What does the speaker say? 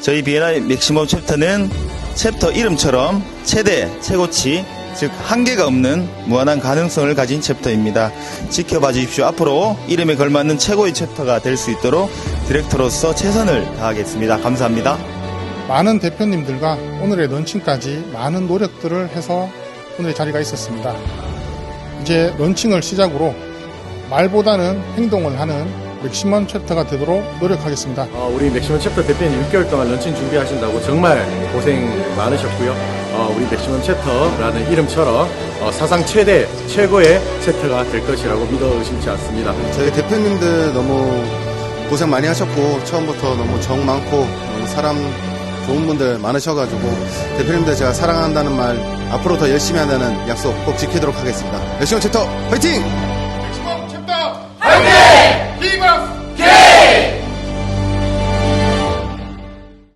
저희 비엔나 맥시멈 챕터는 챕터 이름처럼 최대, 최고치, 즉 한계가 없는 무한한 가능성을 가진 챕터입니다. 지켜봐 주십시오. 앞으로 이름에 걸맞는 최고의 챕터가 될 수 있도록 디렉터로서 최선을 다하겠습니다. 감사합니다. 많은 대표님들과 오늘의 런칭까지 많은 노력들을 해서 오늘의 자리가 있었습니다. 이제 런칭을 시작으로 말보다는 행동을 하는 맥시멈 챕터가 되도록 노력하겠습니다. 어, 우리 맥시멈 챕터 대표님 6개월 동안 런칭 준비하신다고 정말 고생 많으셨고요. 어, 우리 맥시멈 챕터라는 이름처럼 어, 사상 최대, 최고의 챕터가 될 것이라고 믿어 의심치 않습니다. 저희 대표님들 너무 고생 많이 하셨고 처음부터 너무 정 많고 너무 사람 좋은 분들 많으셔가지고 대표님들 제가 사랑한다는 말 앞으로 더 열심히 한다는 약속 꼭 지키도록 하겠습니다. 열심히 챕터 화이팅!